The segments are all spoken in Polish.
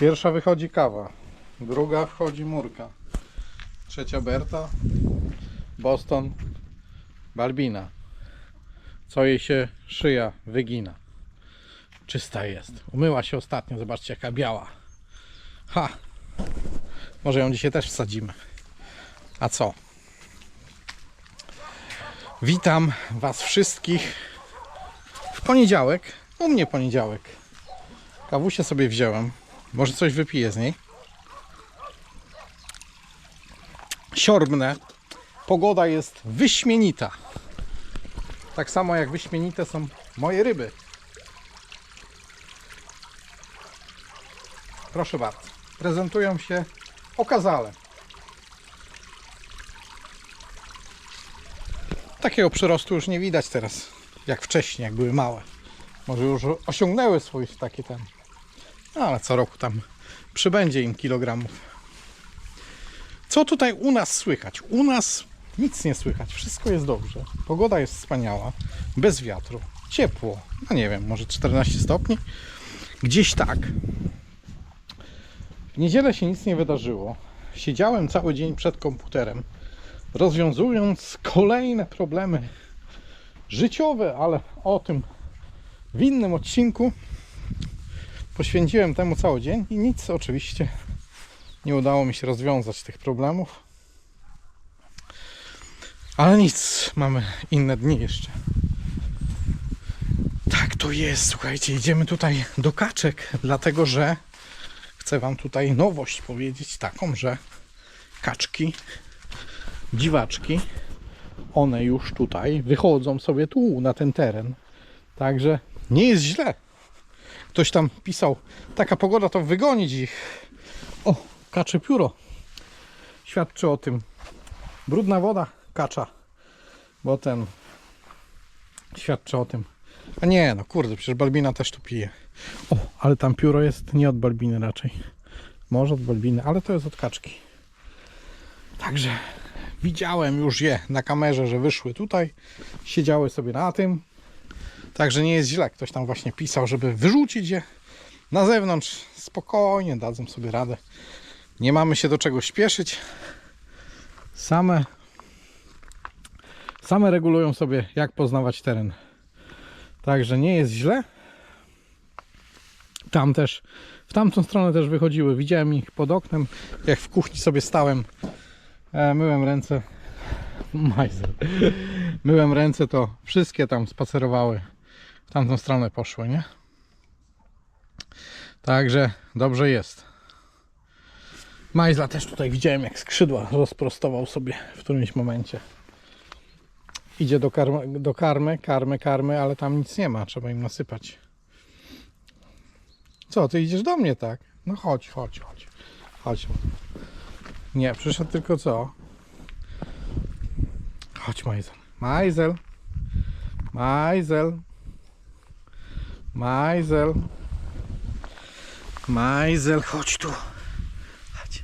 Pierwsza wychodzi kawa, druga wchodzi murka, trzecia Berta, Boston, Balbina. Co jej się szyja wygina. Czysta jest. Umyła się ostatnio, zobaczcie jaka biała. Ha! Może ją dzisiaj też wsadzimy. A co? Witam Was wszystkich w poniedziałek. U mnie poniedziałek. Kawusię sobie wziąłem. Może coś wypiję z niej. Siorbnę. Pogoda jest wyśmienita. Tak samo jak wyśmienite są moje ryby. Proszę bardzo. Prezentują się okazale. Takiego przyrostu już nie widać teraz, jak wcześniej, jak były małe. Może już osiągnęły swój taki ten. No, ale co roku tam przybędzie im kilogramów. Co tutaj u nas słychać? U nas nic nie słychać, wszystko jest dobrze. Pogoda jest wspaniała, bez wiatru, ciepło. No nie wiem, może 14 stopni. Gdzieś tak. W niedzielę się nic nie wydarzyło. Siedziałem cały dzień przed komputerem, rozwiązując kolejne problemy życiowe, ale o tym w innym odcinku. Poświęciłem temu cały dzień i nic oczywiście nie udało mi się rozwiązać tych problemów. Ale nic, mamy inne dni jeszcze. Tak to jest, słuchajcie, idziemy tutaj do kaczek, dlatego że chcę Wam tutaj nowość powiedzieć taką, że kaczki, dziwaczki, one już tutaj wychodzą sobie tu na ten teren. Także nie jest źle. Ktoś tam pisał, taka pogoda to wygonić ich. O, kacze pióro. Świadczy o tym. Brudna woda kacza. Bo ten świadczy o tym. A nie, no kurde, przecież Balbina też tu pije. O, ale tam pióro jest nie od Balbiny raczej. Może od Balbiny, ale to jest od kaczki. Także widziałem już je na kamerze, że wyszły tutaj. Siedziały sobie na tym. Także nie jest źle. Ktoś tam właśnie pisał, żeby wyrzucić je na zewnątrz. Spokojnie dadzą sobie radę. Nie mamy się do czego śpieszyć. Same same regulują sobie jak poznawać teren. Także nie jest źle. Tam też, w tamtą stronę też wychodziły. Widziałem ich pod oknem, jak w kuchni sobie stałem. E, myłem ręce. Majzer. Myłem ręce, to wszystkie tam spacerowały. Tamtą stronę poszły, nie? Także dobrze jest. Majzla też tutaj widziałem, jak skrzydła rozprostował sobie w którymś momencie. Idzie do, karmy, do karmy, karmy, karmy, ale tam nic nie ma, trzeba im nasypać. Co, ty idziesz do mnie, tak? No chodź, chodź, chodź. Chodź. Nie, przyszedł tylko co? Chodź, Majzel. Majzel. Majzel. Majzel. Majzel, chodź tu. Chodź.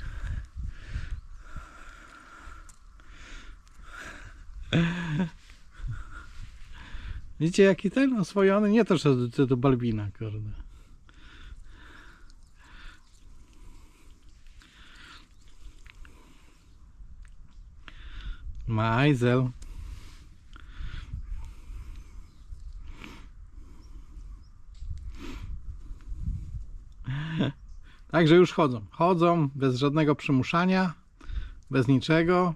Widzicie jaki ten oswojony? Nie to, że to, to Balbina, kurde. Majzel. Także już chodzą. Chodzą bez żadnego przymuszania, bez niczego.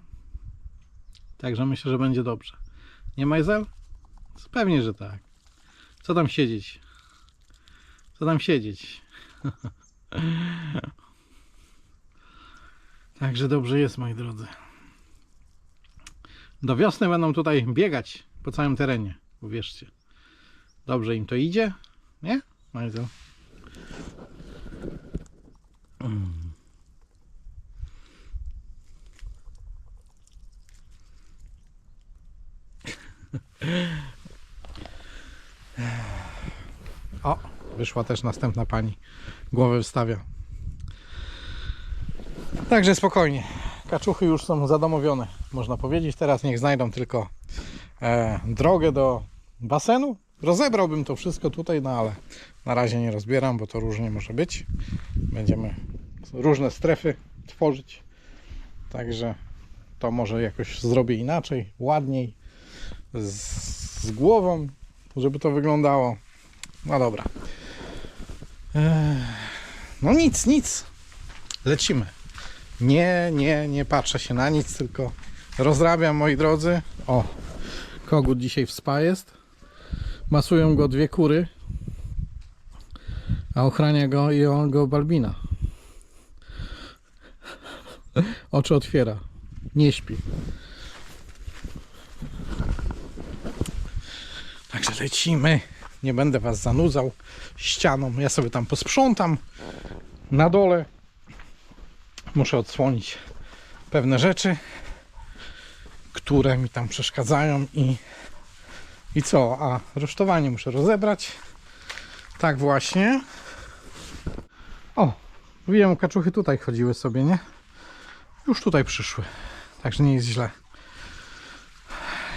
Także myślę, że będzie dobrze. Nie Majzel? Pewnie, że tak. Co tam siedzieć? Co tam siedzieć? Także dobrze jest, moi drodzy. Do wiosny będą tutaj biegać po całym terenie. Uwierzcie. Dobrze im to idzie? Nie? Majzel. Mm. O, wyszła też następna pani. Głowę wstawia. Także spokojnie. Kaczuchy już są zadomowione, można powiedzieć. Teraz niech znajdą tylko e, drogę do basenu rozebrałbym to wszystko tutaj, no ale na razie nie rozbieram, bo to różnie może być. Będziemy różne strefy tworzyć. Także to może jakoś zrobię inaczej, ładniej, z, z głową, żeby to wyglądało. No dobra. No nic, nic. Lecimy. Nie, nie, nie patrzę się na nic, tylko rozrabiam, moi drodzy. O, kogut dzisiaj w spa jest. Masują go dwie kury, a ochrania go i on go balbina. Oczy otwiera. Nie śpi. Także lecimy. Nie będę was zanudzał ścianą. Ja sobie tam posprzątam na dole. Muszę odsłonić pewne rzeczy, które mi tam przeszkadzają i i co? A rusztowanie muszę rozebrać. Tak właśnie. O, wiem, kaczuchy tutaj chodziły sobie, nie? Już tutaj przyszły. Także nie jest źle.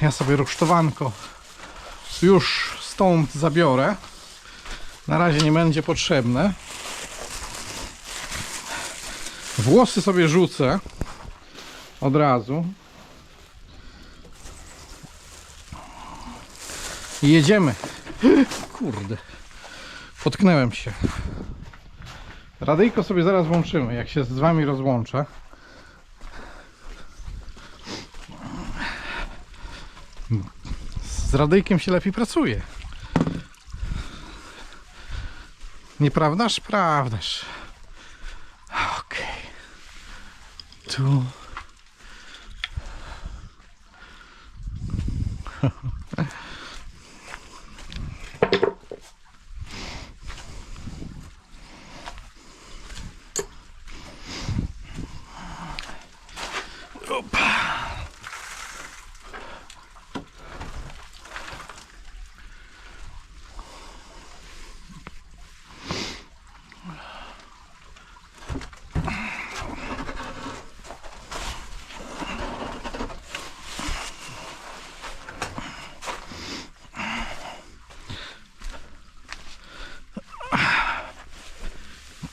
Ja sobie rusztowanko już stąd zabiorę. Na razie nie będzie potrzebne. Włosy sobie rzucę od razu. Jedziemy. Kurde. Potknęłem się. Radyjko sobie zaraz włączymy, jak się z wami rozłączę. Z radyjkiem się lepiej pracuje. Nieprawdaż? Prawdaż. Okej. Tu.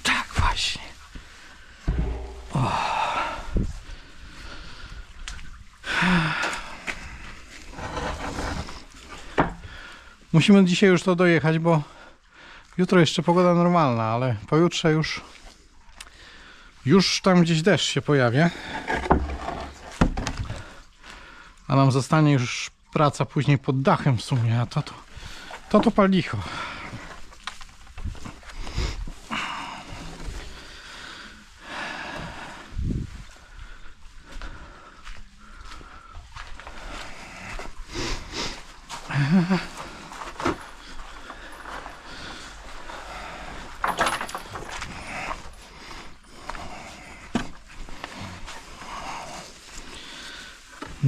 Tak właśnie. O. Musimy dzisiaj już to dojechać, bo jutro jeszcze pogoda normalna, ale pojutrze już już tam gdzieś deszcz się pojawia. A nam zostanie już praca później pod dachem w sumie, a to to, to, to pal licho.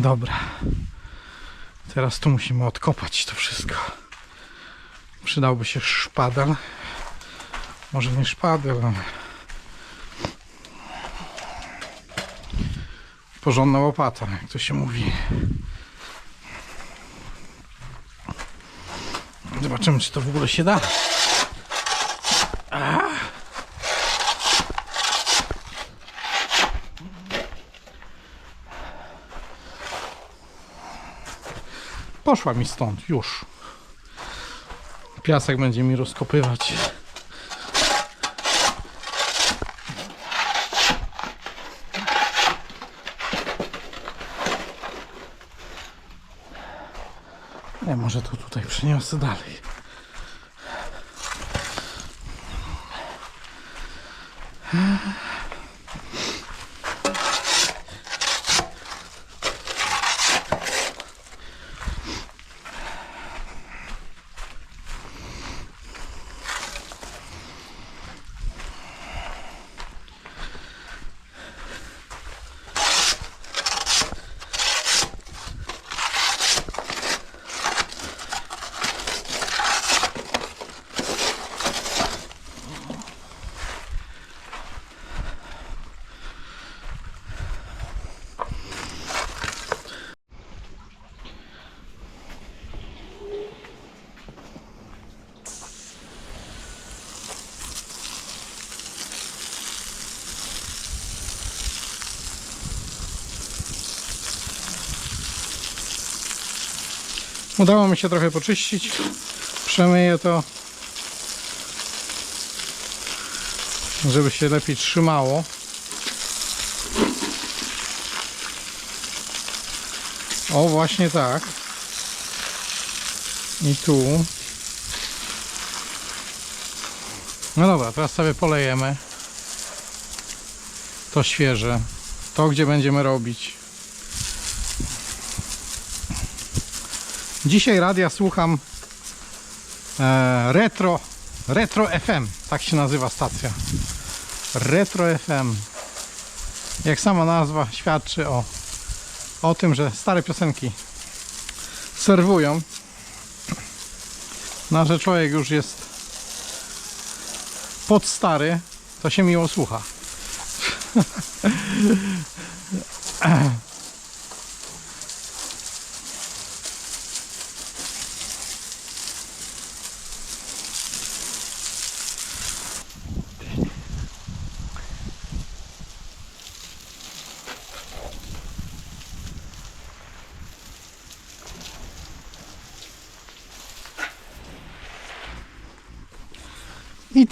Dobra. Teraz tu musimy odkopać to wszystko. Przydałby się szpadel. Może nie szpadel, ale... Porządna łopata, jak to się mówi. Zobaczymy, czy to w ogóle się da. Poszła mi stąd, już. Piasek będzie mi rozkopywać. Nie, może to tutaj przeniosę dalej. Udało mi się trochę poczyścić. Przemyję to, żeby się lepiej trzymało. O, właśnie tak. I tu. No dobra, teraz sobie polejemy. To świeże. To, gdzie będziemy robić. Dzisiaj radia słucham e, Retro Retro FM, tak się nazywa stacja. Retro FM. Jak sama nazwa świadczy o, o tym, że stare piosenki serwują. No, że człowiek już jest pod stary, to się miło słucha.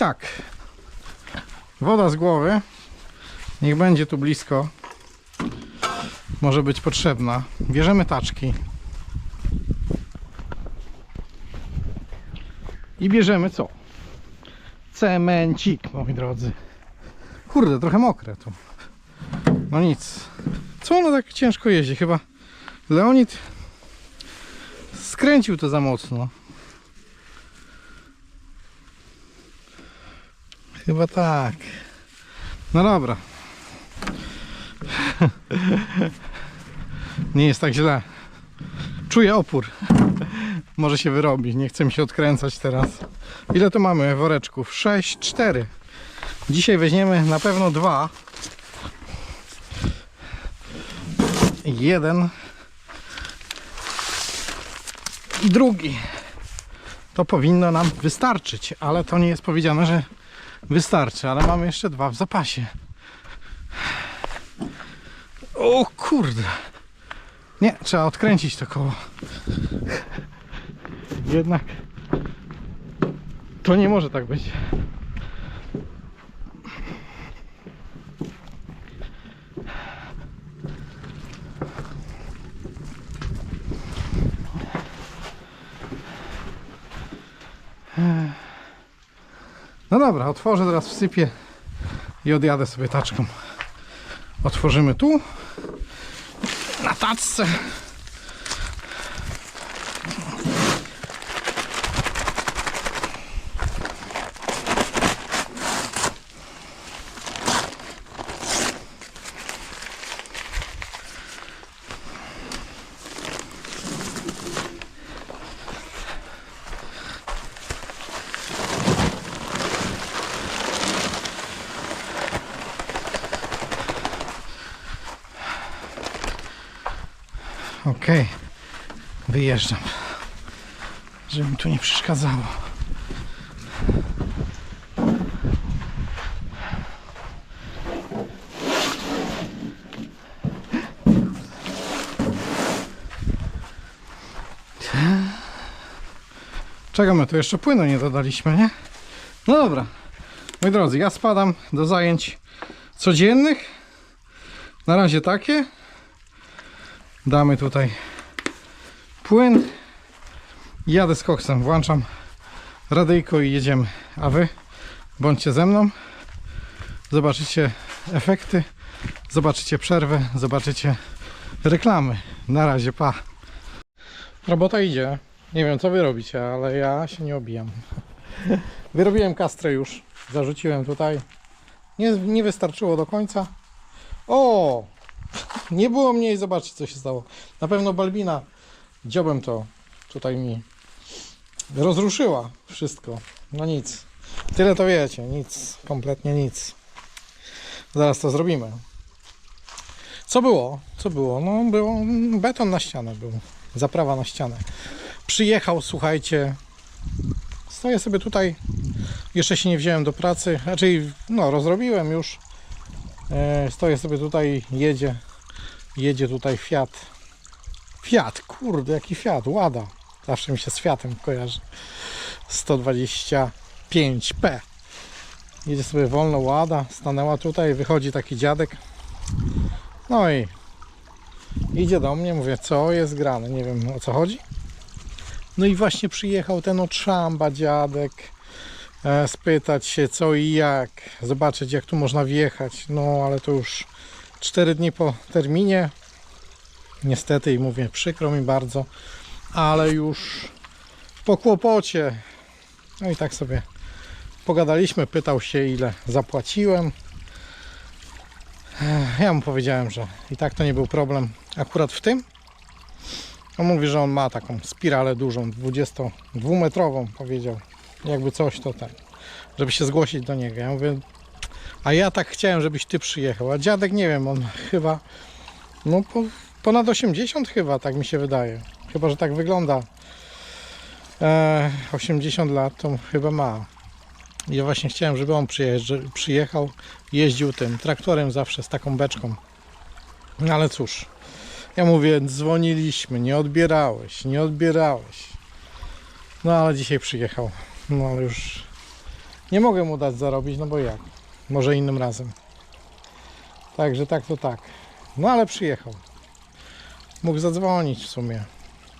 tak. Woda z głowy. Niech będzie tu blisko. Może być potrzebna. Bierzemy taczki. I bierzemy co? Cemencik, moi drodzy. Kurde, trochę mokre tu. No nic. Co ono tak ciężko jeździ? Chyba Leonid skręcił to za mocno. Chyba tak. No dobra. Nie jest tak źle. Czuję opór. Może się wyrobi. Nie chcę mi się odkręcać teraz. Ile tu mamy woreczków? 6, 4. Dzisiaj weźmiemy na pewno dwa. Jeden. I drugi. To powinno nam wystarczyć, ale to nie jest powiedziane, że wystarczy, ale mamy jeszcze dwa w zapasie. O kurde. Nie, trzeba odkręcić to koło. Jednak to nie może tak być. No dobra, otworzę, teraz wsypię i odjadę sobie taczką. Otworzymy tu na tacce. Okej, wyjeżdżam, żeby mi tu nie przeszkadzało. Czego my tu jeszcze płynu nie dodaliśmy, nie? No dobra, moi drodzy, ja spadam do zajęć codziennych. Na razie takie damy tutaj płyn. Jadę z koksem, włączam radyjko i jedziemy. A wy bądźcie ze mną. Zobaczycie efekty zobaczycie przerwę, zobaczycie reklamy. Na razie, pa. Robota idzie. Nie wiem co wy robicie, ale ja się nie obijam. Wyrobiłem kastrę już. Zarzuciłem tutaj. Nie, nie wystarczyło do końca. O nie było mnie i zobaczcie co się stało. Na pewno Balbina dziobem to tutaj mi rozruszyła wszystko. No nic. Tyle to wiecie, nic, kompletnie nic. Zaraz to zrobimy. Co było? Co było? No było beton na ścianę był. Zaprawa na ścianę. Przyjechał, słuchajcie. Stoję sobie tutaj. Jeszcze się nie wziąłem do pracy. Raczej, no, rozrobiłem już. E, Stoję sobie tutaj, jedzie jedzie tutaj Fiat. Fiat, kurde, jaki Fiat, Łada. Zawsze mi się z Fiatem kojarzy. 125P. Jedzie sobie wolno łada, stanęła tutaj, wychodzi taki dziadek. No i idzie do mnie, mówię, co jest grane, nie wiem o co chodzi. No i właśnie przyjechał ten otrzamba dziadek, spytać się co i jak, zobaczyć jak tu można wjechać. No ale to już 4 dni po terminie. Niestety i mówię, przykro mi bardzo, ale już po kłopocie. No i tak sobie pogadaliśmy, pytał się ile zapłaciłem. Ech, Ja mu powiedziałem, że i tak to nie był problem akurat w tym. On mówi, że on ma taką spiralę dużą, 22-metrową, powiedział. Jakby coś to ten, żeby się zgłosić do niego. Ja mówię, a ja tak chciałem, żebyś ty przyjechał. A dziadek nie wiem, on chyba no po, ponad 80 chyba, tak mi się wydaje. Chyba, że tak wygląda. E, 80 lat to chyba ma. Ja właśnie chciałem, żeby on przyjechał, jeździł tym traktorem zawsze z taką beczką. No ale cóż, ja mówię, dzwoniliśmy, nie odbierałeś, nie odbierałeś. No ale dzisiaj przyjechał. No ale już nie mogę mu dać zarobić, no bo jak? Może innym razem. Także tak to tak. No ale przyjechał. Mógł zadzwonić w sumie.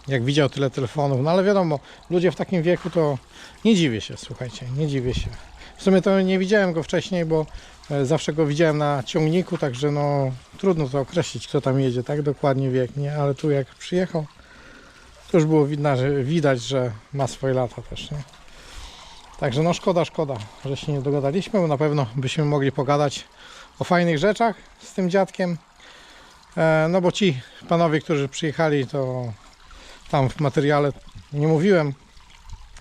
Jak widział tyle telefonów. No ale wiadomo, ludzie w takim wieku to nie dziwię się, słuchajcie, nie dziwię się. W sumie to nie widziałem go wcześniej, bo e, zawsze go widziałem na ciągniku, także no trudno to określić, kto tam jedzie, tak dokładnie wiek, nie? Ale tu jak przyjechał, to już było widać, że, widać, że ma swoje lata też, nie? Także no szkoda, szkoda, że się nie dogadaliśmy, bo na pewno byśmy mogli pogadać o fajnych rzeczach z tym dziadkiem. E, no bo ci panowie, którzy przyjechali, to tam w materiale nie mówiłem,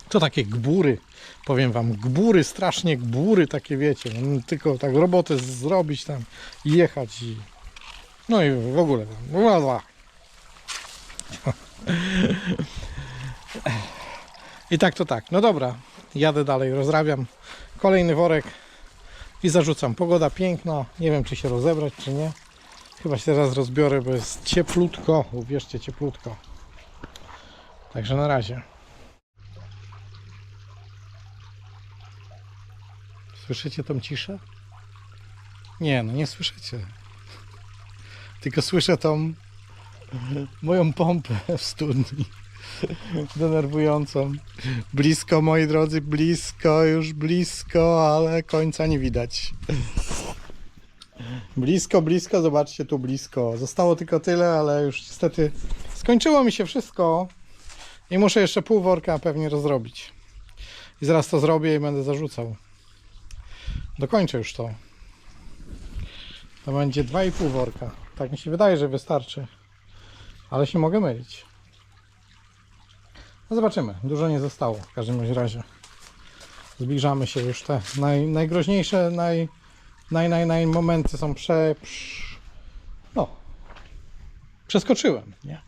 to takie gbóry, powiem wam, gbóry, strasznie gbóry takie wiecie, no, tylko tak robotę zrobić tam i jechać i no i w ogóle tam, bla, bla. I tak to tak, no dobra, jadę dalej, rozrabiam kolejny worek i zarzucam. Pogoda piękna, nie wiem czy się rozebrać czy nie. Chyba się teraz rozbiorę, bo jest cieplutko, uwierzcie, cieplutko. Także na razie. Słyszycie tą ciszę? Nie, no nie słyszycie. Tylko słyszę tą moją pompę w studni. Denerwującą. Blisko, moi drodzy, blisko, już blisko, ale końca nie widać. Blisko, blisko, zobaczcie tu blisko. Zostało tylko tyle, ale już niestety skończyło mi się wszystko i muszę jeszcze pół worka pewnie rozrobić. I zaraz to zrobię i będę zarzucał. Dokończę już to. To będzie 2,5 worka. Tak mi się wydaje, że wystarczy. Ale się mogę mylić. No zobaczymy. Dużo nie zostało w każdym razie. Zbliżamy się już te naj, najgroźniejsze, naj, naj, naj, naj momenty są prze... No. Przeskoczyłem, nie?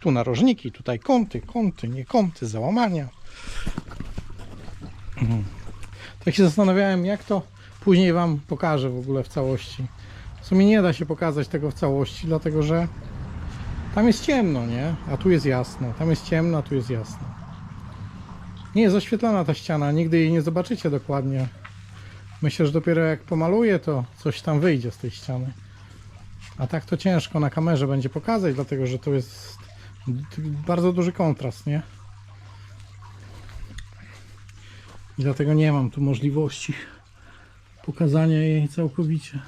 Tu narożniki, tutaj kąty, kąty, nie kąty, załamania. Mhm. Tak się zastanawiałem, jak to później Wam pokażę w ogóle w całości. W sumie nie da się pokazać tego w całości, dlatego że tam jest ciemno, nie? A tu jest jasno. Tam jest ciemno, a tu jest jasno. Nie jest oświetlona ta ściana, nigdy jej nie zobaczycie dokładnie. Myślę, że dopiero jak pomaluję, to coś tam wyjdzie z tej ściany. A tak to ciężko na kamerze będzie pokazać, dlatego że to jest bardzo duży kontrast, nie? I dlatego nie mam tu możliwości pokazania jej całkowicie.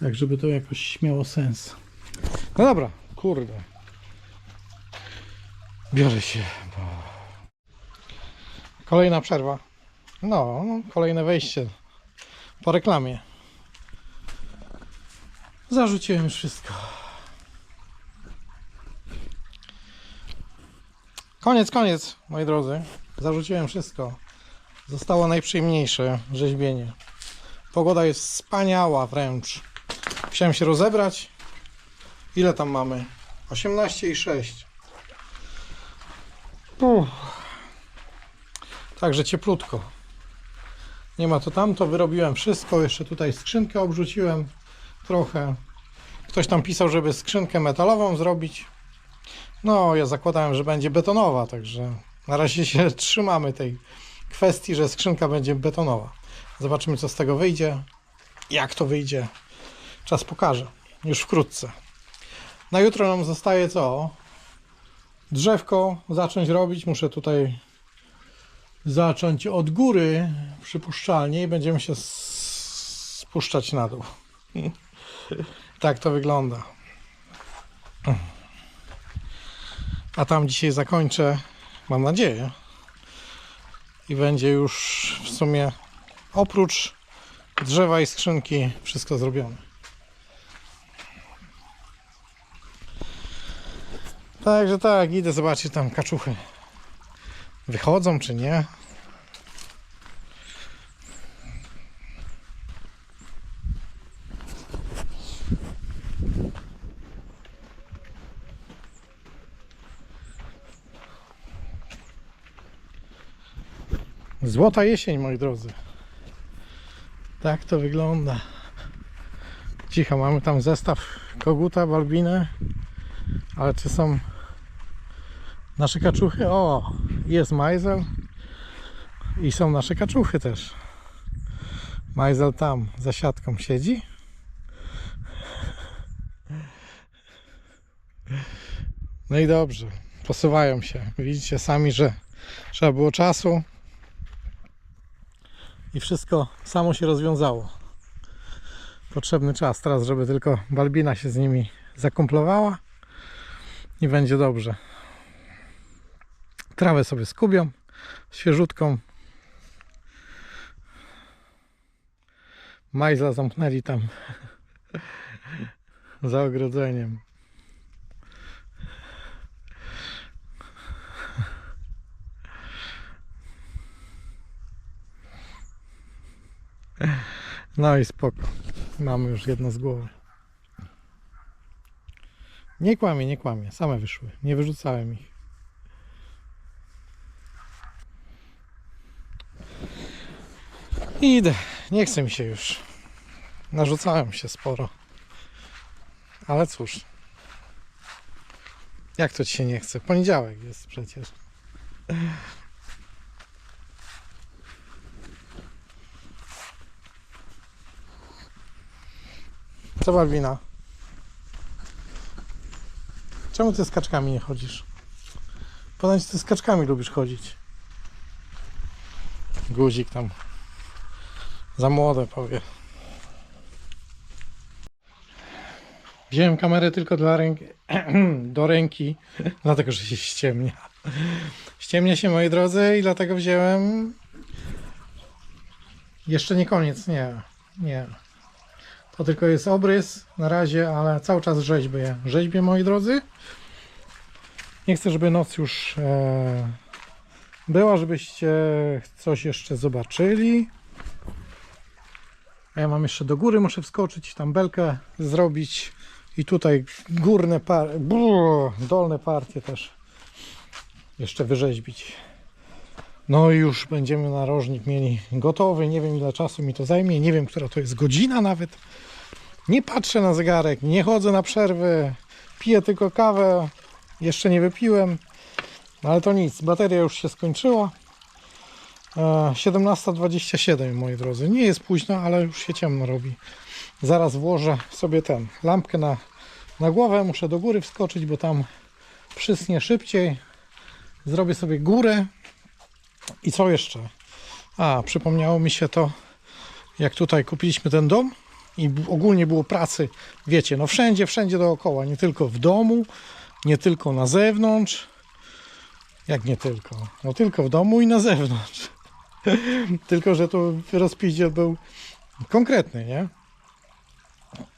Tak, żeby to jakoś miało sens. No dobra, kurde. Biorę się, bo... Kolejna przerwa. No, no, kolejne wejście po reklamie. Zarzuciłem już wszystko. Koniec, koniec, moi drodzy. Zarzuciłem wszystko. Zostało najprzyjemniejsze rzeźbienie. Pogoda jest wspaniała wręcz. Chciałem się rozebrać. Ile tam mamy? 18 i 6. Uff. Także cieplutko. Nie ma to tamto, wyrobiłem wszystko. Jeszcze tutaj skrzynkę obrzuciłem trochę. Ktoś tam pisał, żeby skrzynkę metalową zrobić. No, ja zakładałem, że będzie betonowa, także na razie się trzymamy tej kwestii, że skrzynka będzie betonowa. Zobaczymy, co z tego wyjdzie. Jak to wyjdzie, czas pokaże. Już wkrótce. Na jutro nam zostaje co? Drzewko zacząć robić. Muszę tutaj zacząć od góry przypuszczalnie i będziemy się spuszczać na dół. tak to wygląda. A tam dzisiaj zakończę, mam nadzieję. I będzie już w sumie oprócz drzewa i skrzynki wszystko zrobione. Także tak, idę zobaczyć tam kaczuchy. Wychodzą czy nie? Złota jesień, moi drodzy. Tak to wygląda. Cicho, mamy tam zestaw koguta, balbinę. Ale czy są nasze kaczuchy? O, jest majzel. I są nasze kaczuchy też. Majzel tam za siatką siedzi. No i dobrze, posuwają się. Widzicie sami, że trzeba było czasu i wszystko samo się rozwiązało. Potrzebny czas teraz, żeby tylko Balbina się z nimi zakomplowała i będzie dobrze. Trawę sobie skubią, świeżutką. Majzla zamknęli tam za ogrodzeniem. No i spoko. Mamy już jedno z głowy. Nie kłamie, nie kłamie. Same wyszły. Nie wyrzucałem ich. Idę. Nie chce mi się już. Narzucałem się sporo. Ale cóż. Jak to ci się nie chce? Poniedziałek jest przecież. Co Balwina? Czemu ty z kaczkami nie chodzisz? Ponoć ty z kaczkami lubisz chodzić. Guzik tam. Za młode powie. Wziąłem kamerę tylko dla ręki, do ręki, dlatego że się ściemnia. Ściemnia się moi drodzy i dlatego wziąłem. Jeszcze nie koniec, nie. Nie. To tylko jest obrys na razie, ale cały czas rzeźbię. Rzeźbię, moi drodzy. Nie chcę, żeby noc już e, była, żebyście coś jeszcze zobaczyli. A ja mam jeszcze do góry, muszę wskoczyć, tam belkę zrobić i tutaj górne par brrr, dolne partie też jeszcze wyrzeźbić. No i już będziemy narożnik mieli gotowy. Nie wiem ile czasu mi to zajmie, nie wiem która to jest godzina nawet. Nie patrzę na zegarek, nie chodzę na przerwy, piję tylko kawę. Jeszcze nie wypiłem, no ale to nic, bateria już się skończyła. E, 17.27 moi drodzy. Nie jest późno, ale już się ciemno robi. Zaraz włożę sobie ten lampkę na, na głowę. Muszę do góry wskoczyć, bo tam przysnie szybciej. Zrobię sobie górę. I co jeszcze? A, przypomniało mi się to, jak tutaj kupiliśmy ten dom i ogólnie było pracy, wiecie, no wszędzie, wszędzie dookoła, nie tylko w domu, nie tylko na zewnątrz. Jak nie tylko? No tylko w domu i na zewnątrz. tylko, że tu rozpiździel był konkretny, nie?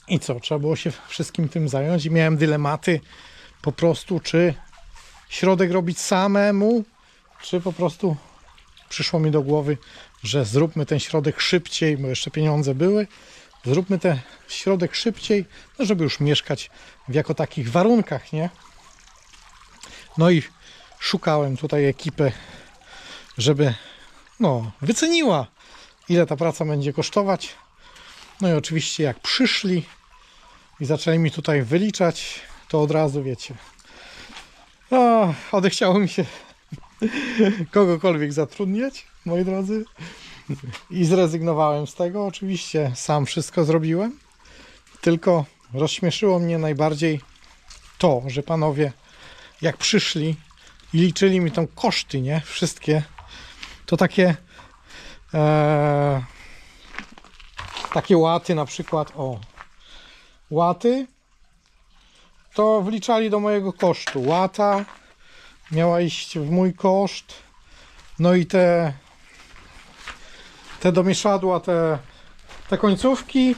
I co? Trzeba było się wszystkim tym zająć i miałem dylematy po prostu, czy środek robić samemu, czy po prostu przyszło mi do głowy, że zróbmy ten środek szybciej, bo jeszcze pieniądze były. Zróbmy ten środek szybciej, no żeby już mieszkać w jako takich warunkach, nie? No i szukałem tutaj ekipy, żeby no, wyceniła, ile ta praca będzie kosztować. No i oczywiście jak przyszli i zaczęli mi tutaj wyliczać, to od razu wiecie, O, odechciało mi się kogokolwiek zatrudniać, moi drodzy. I zrezygnowałem z tego. Oczywiście sam wszystko zrobiłem. Tylko rozśmieszyło mnie najbardziej to, że panowie jak przyszli i liczyli mi tam koszty, nie? Wszystkie. To takie e, takie łaty na przykład, o łaty to wliczali do mojego kosztu. Łata miała iść w mój koszt. No i te te domieszadła, te, te końcówki,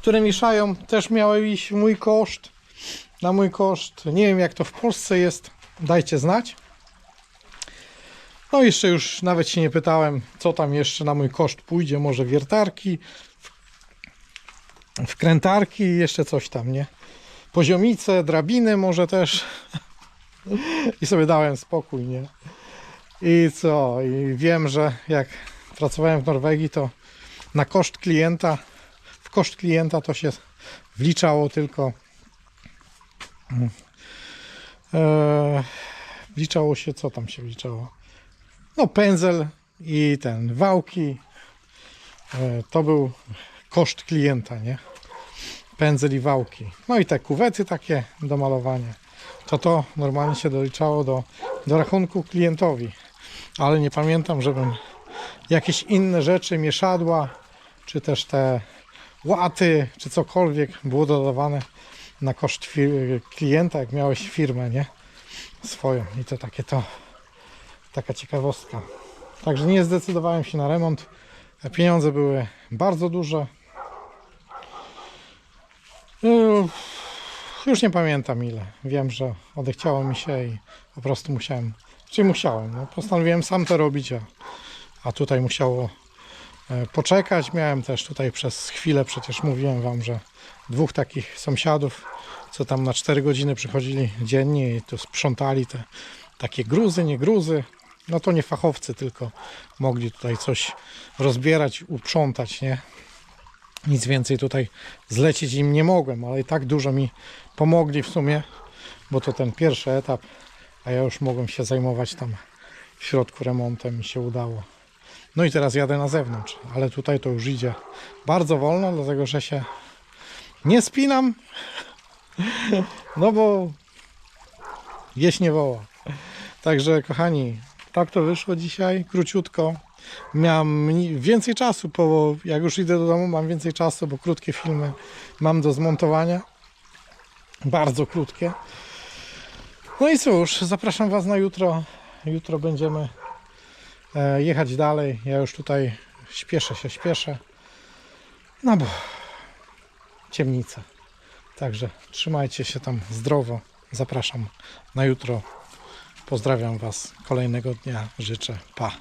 które mieszają, też miały iść w mój koszt. Na mój koszt. Nie wiem jak to w Polsce jest. Dajcie znać. No jeszcze już nawet się nie pytałem, co tam jeszcze na mój koszt pójdzie. Może wiertarki, wkrętarki i jeszcze coś tam, nie? Poziomice, drabiny może też. I sobie dałem spokój, nie? I co? I wiem, że jak pracowałem w Norwegii, to na koszt klienta, w koszt klienta to się wliczało tylko mm, e, wliczało się, co tam się wliczało? No pędzel i ten, wałki. E, to był koszt klienta, nie? Pędzel i wałki. No i te kuwety takie do malowania. To to normalnie się doliczało do, do rachunku klientowi. Ale nie pamiętam, żebym jakieś inne rzeczy, mieszadła, czy też te łaty, czy cokolwiek było dodawane na koszt klienta, jak miałeś firmę, nie? Swoją. I to takie to, taka ciekawostka. Także nie zdecydowałem się na remont. Pieniądze były bardzo duże. Yy, Już nie pamiętam ile. Wiem, że odechciało mi się i po prostu musiałem, czyli musiałem. No, postanowiłem sam to robić, a a tutaj musiało e, poczekać. Miałem też tutaj przez chwilę, przecież mówiłem Wam, że dwóch takich sąsiadów, co tam na 4 godziny przychodzili dziennie i tu sprzątali te takie gruzy, nie gruzy. No to nie fachowcy, tylko mogli tutaj coś rozbierać, uprzątać, nie? Nic więcej tutaj zlecić im nie mogłem, ale i tak dużo mi pomogli w sumie, bo to ten pierwszy etap, a ja już mogłem się zajmować tam w środku remontem, mi się udało. No i teraz jadę na zewnątrz, ale tutaj to już idzie bardzo wolno, dlatego że się nie spinam. No bo jeść nie woła. Także kochani, tak to wyszło dzisiaj, króciutko. Miałem więcej czasu, bo jak już idę do domu, mam więcej czasu, bo krótkie filmy mam do zmontowania. Bardzo krótkie. No i cóż, zapraszam Was na jutro. Jutro będziemy e, jechać dalej. Ja już tutaj śpieszę się, śpieszę. No bo ciemnica. Także trzymajcie się tam zdrowo. Zapraszam na jutro. Pozdrawiam Was kolejnego dnia. Życzę. Pa.